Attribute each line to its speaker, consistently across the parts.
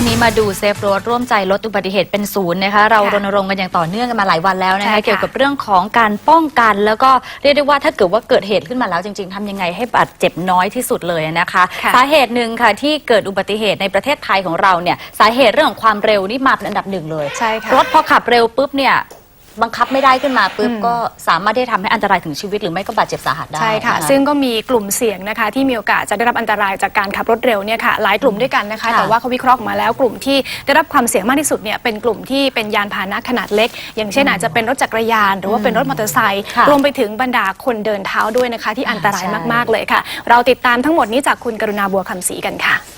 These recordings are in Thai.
Speaker 1: ช่วงนี้มาดูเซฟรถร่วมใจลดอุบัติเหตุเป็นศูนย์นะคะ เรารณรงค์กันอย่างต่อเนื่องกันมาหลายวันแล้วนะ
Speaker 2: ใช่
Speaker 1: คะ
Speaker 2: ค่ะ
Speaker 1: เกี่ยวกับเรื่องของการป้องกัน แล้วก็เรียกได้ว่าถ้าเกิดว่าเกิดเหตุขึ้นมาแล้วจริง ๆทำยังไงให้บาดเจ็บน้อยที่สุดเลยนะคะ
Speaker 2: ค่ะ
Speaker 1: สาเหตุหนึ่งค่ะที่เกิดอุบัติเหตุในประเทศไทยของเราเนี่ยสาเหตุเรื่องของความเร็วนี่มาเป็นอันดับหนึ่งเลย
Speaker 2: ใช่ค่ะ
Speaker 1: รถพอขับเร็วปุ๊บเนี่ย บังคับไม่ได้ขึ้นมาปุ๊บ
Speaker 2: อืม
Speaker 1: ก็สามารถที่จะทำให้อันตรายถึงชีวิตหรือไม่ก็บาดเจ็บสาหัสได้
Speaker 2: ใช่ค่ะ
Speaker 1: น
Speaker 2: ซึ่งก็มีกลุ่มเสี่ยงนะคะ ที่มีโอกาสจะได้รับอันตรายจากการขับรถเร็วเนี่ยค่ะหลายกลุ่มด้วยกันนะคะ
Speaker 1: ค่ะ
Speaker 2: แต่ว่าเขาวิเคราะห์ออกมาแล้วกลุ่มที่ได้รับความเสี่ยงมากที่สุดเนี่ยเป็นกลุ่มที่เป็นยานพาหนะขนาดเล็ก อย่างเช่นอาจจะเป็นรถจักรยาน หรือว่าเป็นรถมอเตอร์ไซค์
Speaker 1: ค่ะ
Speaker 2: รวมไปถึงบรรดาคนเดินเท้าด้วยนะคะ ที่อันตราย
Speaker 1: ใช่
Speaker 2: มากๆเลยค่ะ เราติดตามทั้งหมดนี้จากคุณกรุณาบัวคำศรีกันค่ะ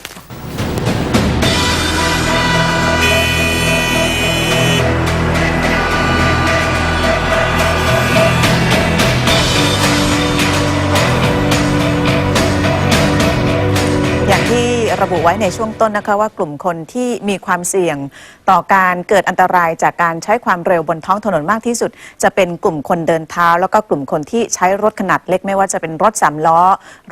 Speaker 3: อย่างที่ ระบุไว้ในช่วงต้นนะคะว่ากลุ่มคนที่มีความเสี่ยงต่อการเกิดอันตรายจากการใช้ความเร็วบนท้องถนนมากที่สุด จะเป็นกลุ่มคนเดินเท้า แล้วก็กลุ่มคนที่ใช้รถขนาดเล็กไม่ว่าจะเป็นรถสามล้อ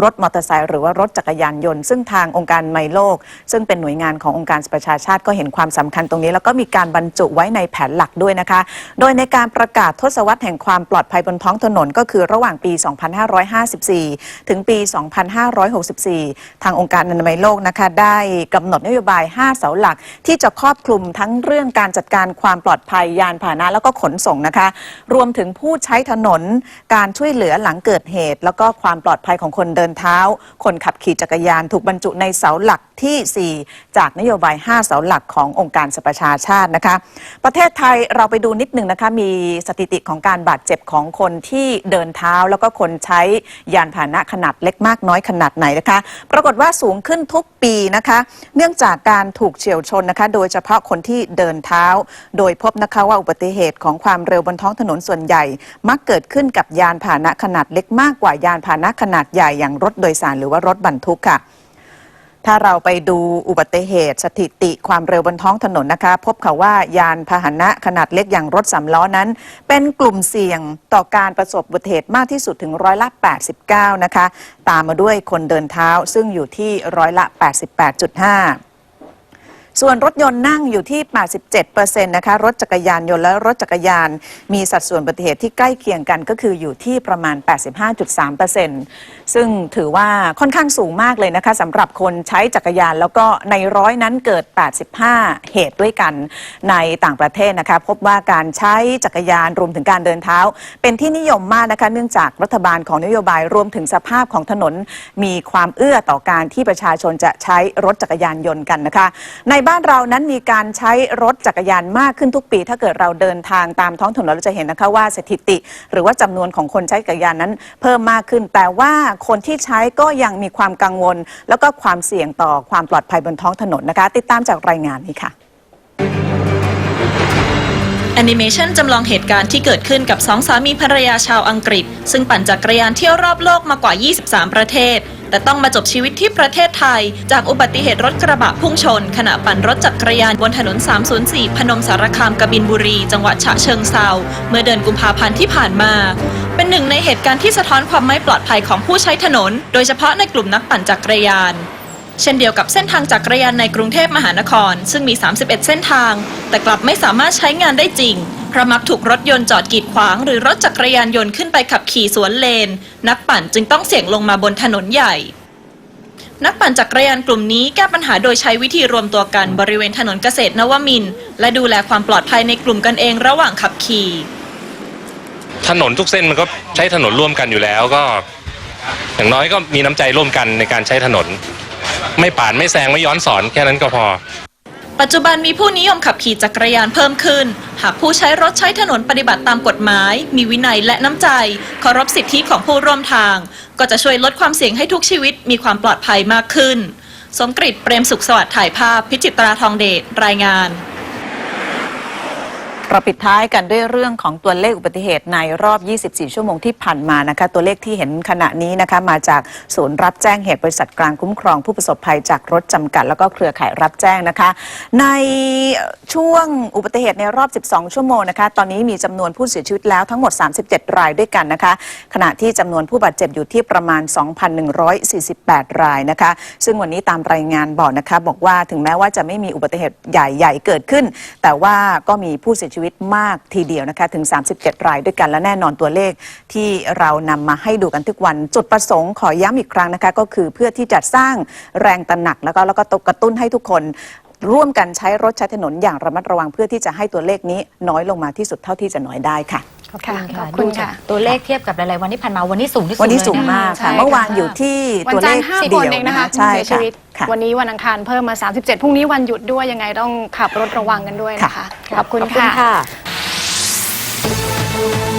Speaker 3: รถมอเตอร์ไซค์หรือว่ารถจักรยานยนต์ ซึ่งทางองค์การไมโลก ซึ่งเป็นหน่วยงานขององค์การประชาชาติก็เห็นความสำคัญตรงนี้ แล้วก็มีการบรรจุไว้ในแผนหลักด้วยนะคะ โดยในการประกาศทศวรรษแห่งความปลอดภัยบนท้องถนนก็คือระหว่างปี 2554 ถึงปี 2564 ทางองค์การอนามัยโลกนะคะได้กำหนดนโยบาย 5 เสาหลัก ที่จะครอบคลุมทั้งเรื่องการจัดการความปลอดภัยยานพาหนะแล้วก็ขนส่งนะคะ รวมถึงผู้ใช้ถนนการช่วยเหลือหลังเกิดเหตุ แล้วก็ความปลอดภัยของคนเดินเท้า คนขับขี่จักรยานถูกบรรจุในเสาหลัก ทีสี่ 4 จากนโยบาย 5 เสาหลักขององค์การสหประชาชาตินะคะ ประเทศไทยเราไปดูนิดหนึ่งนะคะมีสถิติของการบาดเจ็บของคนที่เดินเท้าแล้วก็คนใช้ยานพาหนะขนาดเล็กมากน้อยขนาดไหนนะคะ ปรากฏว่าสูงขึ้นทุกปีนะคะ เนื่องจากการถูกเฉียวชนนะคะ โดยเฉพาะคนที่เดินเท้า โดยพบนะคะว่าอุบัติเหตุของความเร็วบนท้องถนนส่วนใหญ่ มักเกิดขึ้นกับยานพาหนะขนาดเล็กมากกว่ายานพาหนะขนาดใหญ่อย่างรถโดยสารหรือว่ารถบรรทุกค่ะ ถ้าเราไปดูอุบัติเหตุสถิติความเร็วบนท้องถนนนะคะ พบค่ะว่ายานพาหนะขนาดเล็กอย่างรถสามล้อนั้น เป็นกลุ่มเสี่ยงต่อการประสบอุบัติเหตุมากที่สุดถึงร้อยละ 89 นะคะ ตามมาด้วยคนเดินเท้าซึ่งอยู่ที่ร้อยละ 88.5 ส่วนรถยนต์นั่งอยู่ที่ 87%นะคะ รถจักรยานยนต์และรถจักรยาน มีสัดส่วนอุบัติเหตุที่ใกล้เคียงกันก็คืออยู่ที่ประมาณ 85.3%ซึ่งถือว่าค่อนข้างสูงมากเลยนะคะสำหรับคนใช้จักรยานแล้วก็ในร้อยนั้นเกิด 85 เหตุด้วยกันในต่างประเทศนะคะ พบว่าการใช้จักรยานรวมถึงการเดินเท้า เป็นที่นิยมมากนะคะ เนื่องจากรัฐบาลของนโยบายรวมถึงสภาพของถนน มีความเอื้อต่อการที่ประชาชนจะใช้รถจักรยานยนต์กันนะคะในบ้านเรานั้นมีการใช้รถจักรยานมากขึ้นทุกปี ถ้าเกิดเราเดินทางตามท้องถนนเราจะเห็นนะคะว่าสถิติ หรือว่าจำนวนของคนใช้จักรยานนั้นเพิ่มมากขึ้น แต่ว่าคนที่ใช้ก็ยังมีความกังวล แล้วก็ความเสี่ยงต่อความปลอดภัยบนท้องถนนนะคะ ติดตามจากรายงานนี้ค่ะ
Speaker 4: แอนิเมชันจำลองเหตุการณ์ที่เกิดขึ้นกับสองสามีภรรยาชาวอังกฤษ ซึ่งปั่นจักรยานเที่ยวรอบโลกมากว่า 23 ประเทศ แต่ต้องมาจบชีวิตที่ประเทศไทย จากอุบัติเหตุรถกระบะพุ่งชน ขณะปั่นรถจักรยานบนถนน 304 พนมสารคามกบินบุรี จังหวัดฉะเชิงเซาเมื่อเดือนกุมภาพันธ์ที่ผ่านมา เป็นหนึ่งในเหตุการณ์ที่สะท้อนความไม่ปลอดภัยของผู้ใช้ถนน โดยเฉพาะในกลุ่มนักปั่นจักรยานเช่นเดียวกับเส้นทางจักรยานในกรุงเทพมหานคร ซึ่งมี 31 เส้นทาง แต่กลับไม่สามารถใช้งานได้จริง เพราะมักถูกรถยนต์จอดกีดขวาง หรือรถจักรยานยนต์ขึ้นไปขับขี่สวนเลน นักปั่นจึงต้องเสี่ยงลงมาบนถนนใหญ่ นักปั่นจักรยานกลุ่มนี้แก้ปัญหาโดยใช้วิธีรวมตัวกันบริเวณถนนเกษตรนวมินทร์และดูแลความปลอดภัยในกลุ่มกันเองระหว่างขับขี่
Speaker 5: ถนนทุกเส้นมันก็ใช้ถนนร่วมกันอยู่แล้วก็ อย่างน้อยก็มีน้ำใจร่วมกันในการใช้ถนน ไม่ปาดไม่แซงไม่ย้อนสอนแค่นั้นก็พอ
Speaker 4: ปัจจุบันมีผู้นิยมขับขี่จักรยานเพิ่มขึ้น หากผู้ใช้รถใช้ถนนปฏิบัติตามกฎหมาย มีวินัยและน้ำใจเคารพสิทธิของผู้ร่วมทาง ก็จะช่วยลดความเสี่ยงให้ทุกชีวิตมีความปลอดภัยมากขึ้น สมกฤตเปรมสุขสวัสดิ์ถ่ายภาพ พิจิตราทองเดชรายงาน
Speaker 3: เราปิดท้ายกันด้วยเรื่องของตัวเลขอุบัติเหตุในรอบ 24 ชั่วโมงที่ผ่านมานะคะ ตัวเลขที่เห็นขณะนี้นะคะ มาจากศูนย์รับแจ้งเหตุบริษัทกลางคุ้มครองผู้ประสบภัยจากรถจำกัด แล้วก็เครือข่ายรับแจ้งนะคะ ในช่วงอุบัติเหตุในรอบ 12 ชั่วโมงนะคะ ตอนนี้มีจำนวนผู้เสียชีวิตแล้วทั้งหมด 37 รายด้วยกันนะคะ ขณะที่จำนวนผู้บาดเจ็บอยู่ที่ประมาณ 2,148 รายนะคะ ซึ่งวันนี้ตามรายงานบอกนะคะ บอกว่าถึงแม้ว่าจะไม่มีอุบัติเหตุใหญ่ ๆ เกิดขึ้น แต่ว่าก็มีผู้เสียชีวิตมากทีเดียวนะคะถึง 37 รายด้วยกันและแน่นอนตัวเลขที่เรานำมาให้ดูกันทุกวัน จุดประสงค์ขอย้ำอีกครั้งนะคะก็คือเพื่อที่จะสร้างแรงตระหนักแล้วก็แล้วก็กระตุ้นให้ทุกคนร่วมกันใช้รถใช้ถนนอย่างระมัดระวังเพื่อที่จะให้ตัวเลขนี้น้อยลงมาที่สุดเท่าที่จะน้อยได้ค่ะ
Speaker 1: ขอบคุณค่ะ
Speaker 2: ขอบคุณ
Speaker 1: ดูจาก
Speaker 2: ค่ะ
Speaker 1: ตัวเลขเทียบกับหลาย ๆ วันที่ผ่านมาวันนี้สูงที่สุด
Speaker 3: วันนี้
Speaker 1: เลย
Speaker 3: สูงะมาก
Speaker 2: ใช่
Speaker 3: ค่ะ
Speaker 2: ค่ะ
Speaker 3: เมื่อวานอยู่ที่
Speaker 2: วัน
Speaker 3: ตัว
Speaker 2: จั
Speaker 3: เล
Speaker 2: นท
Speaker 3: ข
Speaker 2: ร์ห้า
Speaker 3: เดี
Speaker 2: คน
Speaker 3: ยว
Speaker 2: เอง
Speaker 3: นะ
Speaker 2: นะคะ
Speaker 3: คะใช่
Speaker 2: เสียชี
Speaker 3: ค่ะ
Speaker 2: วิต
Speaker 3: ค่ะ
Speaker 2: วันนี้วันอังคารเพิ่มมา 37 พรุ่งนี้วันหยุดด้วยยังไงต้องขับรถระวังกันด้วยนะคะ ขอบคุณ
Speaker 1: ขอบคุณ
Speaker 2: ค่ะ
Speaker 1: ค่ะ